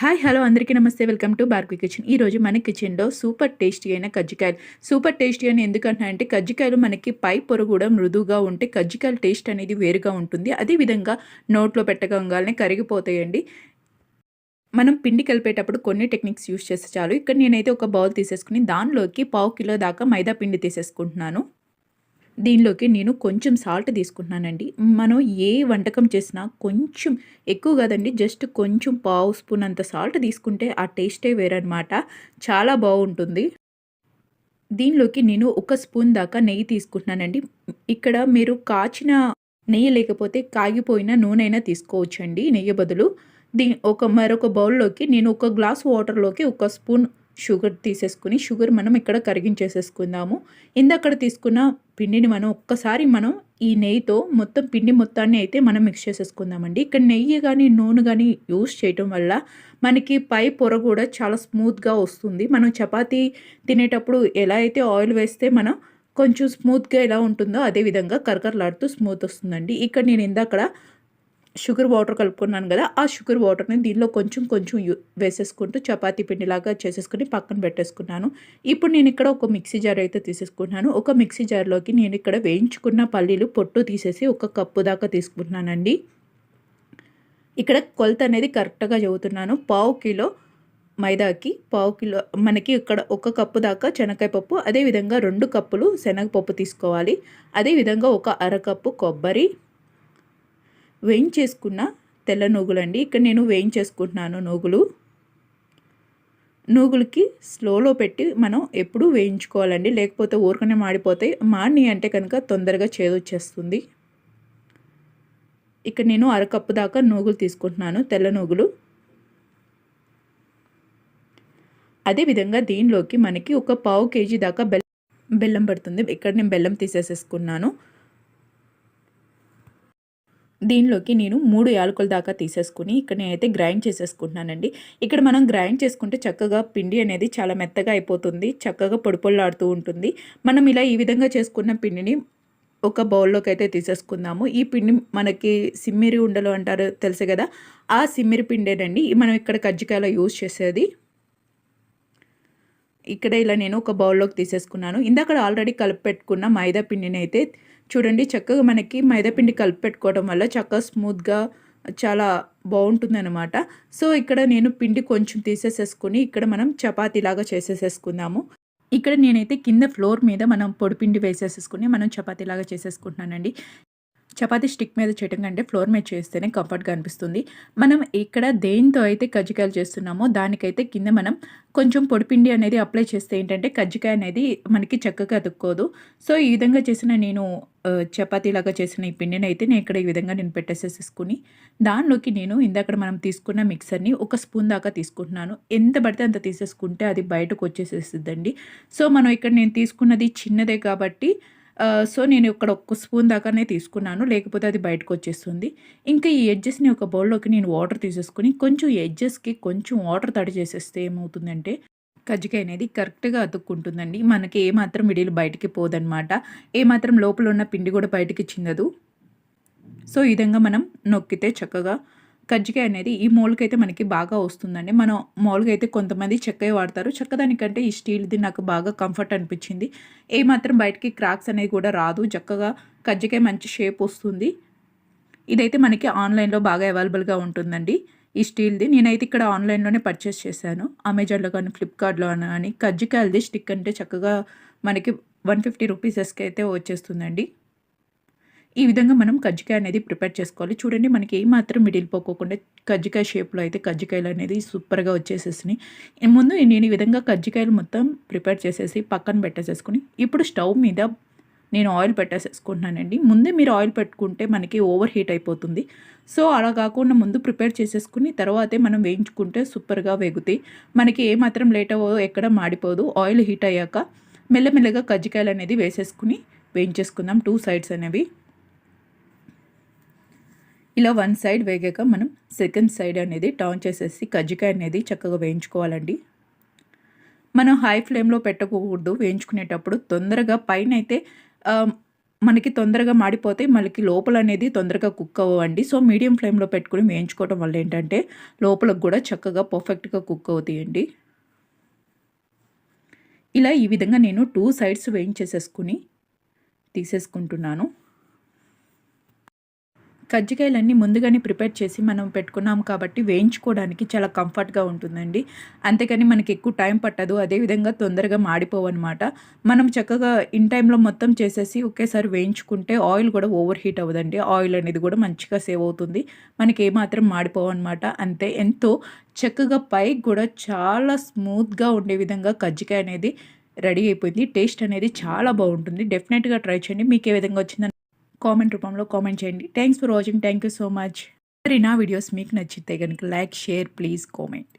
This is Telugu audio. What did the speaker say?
హాయ్ హలో అందరికీ నమస్తే. Welcome to Barbie kitchen. ఈరోజు మన కిచెన్లో సూపర్ టేస్టీ అయిన కజ్జికాయలు. సూపర్ టేస్టీ అని ఎందుకంటే కజ్జికాయలు మనకి పై పొర కూడా మృదువుగా ఉంటే కజ్జికాయల టేస్ట్ అనేది వేరుగా ఉంటుంది. అదేవిధంగా నోట్లో పెట్టగంగానే కరిగిపోతాయండి. మనం పిండి కలిపేటప్పుడు కొన్ని టెక్నిక్స్ యూస్ చేస్తే చాలు. ఇక్కడ నేనైతే ఒక బౌల్ తీసేసుకుని దానిలోకి పావు కిలో దాకా మైదా పిండి తీసేసుకుంటున్నాను. దీనిలోకి నేను కొంచెం సాల్ట్ తీసుకుంటున్నానండి. మనం ఏ వంటకం చేసినా కొంచెం ఎక్కువ కదండి జస్ట్ కొంచెం పావు స్పూన్ అంత సాల్ట్ తీసుకుంటే ఆ టేస్టే వేరనమాట చాలా బాగుంటుంది. దీనిలోకి నేను ఒక స్పూన్ దాకా నెయ్యి తీసుకుంటున్నానండి. ఇక్కడ మీరు కాచిన నెయ్యి లేకపోతే కాగిపోయిన నూనె అయినా తీసుకోవచ్చండి నెయ్యి బదులు. దీ ఒక మరొక బౌల్లోకి నేను ఒక గ్లాస్ వాటర్లోకి ఒక స్పూన్ షుగర్ తీసేసుకుని షుగర్ మనం ఇక్కడ కరిగించేసేసుకుందాము? ఇందక్కడ తీసుకున్న పిండిని మనం ఒక్కసారి మనం ఈ నెయ్యితో మొత్తం పిండి మొత్తాన్ని అయితే మనం మిక్స్ చేసేసుకుందామండి. ఇక్కడ నెయ్యి కానీ నూనె కానీ యూస్ చేయటం వల్ల మనకి పై పొర కూడా చాలా స్మూత్గా వస్తుంది. మనం చపాతీ తినేటప్పుడు ఎలా అయితే ఆయిల్ వేస్తే మనం కొంచెం స్మూత్గా ఎలా ఉంటుందో అదేవిధంగా కరకరలాడుతూ స్మూత్ వస్తుందండి. ఇక్కడ నేను ఇందాక షుగర్ వాటర్ కలుపుకున్నాను కదా ఆ షుగర్ వాటర్ని దీనిలో కొంచెం కొంచెం వేసేసుకుంటూ చపాతీ పిండిలాగా చేసేసుకుని పక్కన పెట్టేసుకున్నాను. ఇప్పుడు నేను ఇక్కడ ఒక మిక్సీ జార్ అయితే తీసేసుకున్నాను ఒక మిక్సీ జార్లోకి నేను ఇక్కడ వేయించుకున్న పల్లీలు పొట్టు తీసేసి ఒక కప్పు దాకా తీసుకుంటున్నానండి. ఇక్కడ కొలత అనేది కరెక్ట్గా చదువుతున్నాను. పావు కిలో మైదాకి పావు కిలో మనకి ఇక్కడ ఒక కప్పు దాకా శనగకాయ పప్పు అదేవిధంగా రెండు కప్పులు శనగపప్పు తీసుకోవాలి. అదేవిధంగా ఒక అరకప్పు కొబ్బరి వేయించేసుకున్న తెల్ల నూగులండి. ఇక్కడ నేను వేయించేసుకుంటున్నాను నూగులు. నూగులకి స్లోలో పెట్టి మనం ఎప్పుడూ వేయించుకోవాలండి. లేకపోతే ఊరకనే మాడిపోతాయి. మాడిని అంటే కనుక తొందరగా చేదొచ్చేస్తుంది. ఇక్కడ నేను అరకప్పు దాకా నూగులు తీసుకుంటున్నాను తెల్ల నూగులు. అదేవిధంగా దీనిలోకి మనకి ఒక పావు కేజీ దాకా బెల్లం బెల్లం పడుతుంది. ఇక్కడ నేను బెల్లం తీసేసేసుకున్నాను. దీనిలోకి నేను మూడు యాలకుల దాకా తీసేసుకుని ఇక్కడ నేనైతే గ్రైండ్ చేసేసుకుంటున్నానండి. ఇక్కడ మనం గ్రైండ్ చేసుకుంటే చక్కగా పిండి అనేది చాలా మెత్తగా అయిపోతుంది చక్కగా పొడిపొల్లాడుతూ ఉంటుంది. మనం ఇలా ఈ విధంగా చేసుకున్న పిండిని ఒక బౌల్లోకి అయితే తీసేసుకుందాము. ఈ పిండి మనకి సిమ్మిరి ఉండలు అంటారు తెలుసు కదా ఆ సిమ్మిరి పిండేనండి. మనం ఇక్కడ కజ్జికాయలో యూజ్ చేసేది. ఇక్కడ ఇలా నేను ఒక బౌల్లోకి తీసేసుకున్నాను. ఇందాక ఆల్రెడీ కలిపి పెట్టుకున్న మైదా పిండిని అయితే చూడండి చక్కగా మనకి మైదాపిండి కలిపి పెట్టుకోవడం వల్ల చక్కగా స్మూత్గా చాలా బాగుంటుంది అనమాట సో ఇక్కడ నేను పిండి కొంచెం తీసేసేసుకుని ఇక్కడ మనం చపాతీలాగా చేసేసేసుకుందాము. ఇక్కడ నేనైతే కింద ఫ్లోర్ మీద మనం పొడిపిండి వేసేసేసుకుని మనం చపాతీలాగా చేసేసుకుంటున్నానండి. చపాతీ స్టిక్ మీద చేయటం కంటే ఫ్లోర్ మీద చేస్తేనే కంఫర్ట్గా అనిపిస్తుంది. మనం ఇక్కడ దేంతో అయితే కజ్జికాయలు చేస్తున్నామో దానికైతే కింద మనం కొంచెం పొడిపిండి అనేది అప్లై చేస్తే ఏంటంటే కజ్జికాయ అనేది మనకి చక్కగా అతుక్కోదు. సో ఈ విధంగా చేసిన నేను చపాతీలాగా చేసిన ఈ పిండిని అయితే నేను ఇక్కడ ఈ విధంగా నేను పెట్టేసేసుకుని దానిలోకి నేను ఇందాక మనం తీసుకున్న మిక్సర్ని ఒక స్పూన్ దాకా తీసుకుంటున్నాను. ఎంత పడితే అంత తీసేసుకుంటే అది బయటకు వచ్చేసేస్తుందండి సో మనం ఇక్కడ నేను తీసుకున్నది చిన్నదే కాబట్టి సో నేను ఇక్కడ ఒక్క స్పూన్ దాకానే తీసుకున్నాను లేకపోతే అది బయటకు వచ్చేస్తుంది ఇంకా ఈ ఎడ్జెస్ని ఒక బౌల్లోకి నేను వాటర్ తీసేసుకుని కొంచెం ఎడ్జెస్కి కొంచెం వాటర్ తడి చేసేస్తే ఏమవుతుందంటే కజ్జికాయ అనేది కరెక్ట్గా అతుక్కుంటుందండి. మనకి ఏమాత్రం మిడిల్ బయటికి పోదనమాట. ఏమాత్రం లోపల ఉన్న పిండి కూడా బయటికి చిందదు. సో ఈ విధంగా మనం నొక్కితే చక్కగా కజ్జికాయ అనేది ఈ మోల్కైతే అయితే మనకి బాగా వస్తుందండి. మనం మామూలుగా అయితే కొంతమంది చెక్కయ వాడతారు. చెక్క దానికంటే ఈ స్టీల్ది నాకు బాగా కంఫర్ట్ అనిపించింది. ఏమాత్రం బయటికి క్రాక్స్ అనేది కూడా రాదు. చక్కగా కజ్జికాయ మంచి షేప్ వస్తుంది. ఇదైతే మనకి ఆన్లైన్లో బాగా అవైలబుల్గా ఉంటుందండి. ఈ స్టీల్ది నేనైతే ఇక్కడ ఆన్లైన్లోనే పర్చేస్ చేశాను. అమెజాన్లో కానీ ఫ్లిప్కార్ట్లో కానీ కజ్జికాయలది స్టిక్ అంటే చక్కగా మనకి వన్ ఫిఫ్టీ రూపీసెస్కి అయితే వచ్చేస్తుందండి. ఈ విధంగా మనం కజ్జికాయ అనేది ప్రిపేర్ చేసుకోవాలి. చూడండి మనకి ఏమాత్రం మిడిల్ పోకోకుండా కజ్జికాయ షేప్లో అయితే కజ్జికాయలు అనేది సూపర్గా వచ్చేసేసినాయి. ముందు నేను ఈ విధంగా కజ్జికాయలు మొత్తం ప్రిపేర్ చేసేసి పక్కన పెట్టేసేసుకుని ఇప్పుడు స్టవ్ మీద నేను ఆయిల్ పెట్టేసేసుకుంటున్నానండి. ముందే మీరు ఆయిల్ పెట్టుకుంటే మనకి ఓవర్ హీట్ అయిపోతుంది. సో అలా కాకుండా ముందు ప్రిపేర్ చేసేసుకుని తర్వాతే మనం వేయించుకుంటే సూపర్గా వేగుతాయి. మనకి ఏమాత్రం లేట్ అవ్వదు ఎక్కడ మాడిపోదు. ఆయిల్ హీట్ అయ్యాక మెల్లమెల్లగా కజ్జికాయలు అనేది వేసేసుకుని వేయించేసుకుందాం. టూ సైడ్స్ అనేవి. ఇలా వన్ సైడ్ వేగాక మనం సెకండ్ సైడ్ అనేది టర్న్ చేసేసి కజ్జికాయ అనేది చక్కగా వేయించుకోవాలండి. మనం హై ఫ్లేమ్లో పెట్టకూడదు. వేయించుకునేటప్పుడు తొందరగా పైన అయితే మనకి తొందరగా మాడిపోతే మనకి లోపల అనేది తొందరగా కుక్ అవ్వండి సో మీడియం ఫ్లేమ్లో పెట్టుకుని వేయించుకోవడం వల్ల ఏంటంటే లోపలకు కూడా చక్కగా పర్ఫెక్ట్గా కుక్ అవుతాయండి. ఇలా ఈ విధంగా నేను టూ సైడ్స్ వేయించేసేసుకుని తీసేసుకుంటున్నాను. కజ్జికాయలన్నీ ముందుగానే ప్రిపేర్ చేసి మనం పెట్టుకున్నాం కాబట్టి వేయించుకోవడానికి చాలా కంఫర్ట్గా ఉంటుందండి. అంతేకాని మనకి ఎక్కువ టైం పట్టదు. అదేవిధంగా తొందరగా మాడిపోవన్నమాట. మనం చక్కగా ఇన్ టైంలో మొత్తం చేసేసి ఒకేసారి వేయించుకుంటే ఆయిల్ కూడా ఓవర్ హీట్ అవ్వదండి. ఆయిల్ అనేది కూడా మంచిగా సేవ్ అవుతుంది. మనకి ఏమాత్రం మాడిపోవన్నమాట. అంతే. ఎంతో చక్కగా పైకి కూడా చాలా స్మూత్గా ఉండే విధంగా కజ్జికాయ అనేది రెడీ అయిపోయింది. టేస్ట్ అనేది చాలా బాగుంటుంది. డెఫినెట్గా ట్రై చేయండి. మీకు ఏ విధంగా వచ్చిందని కామెంట్ రూపంలో కామెంట్ చేయండి. Thanks for watching thank you so much మరి నా వీడియోస్ మీకు నచ్చితే కనుక లైక్ షేర్ ప్లీజ్ కామెంట్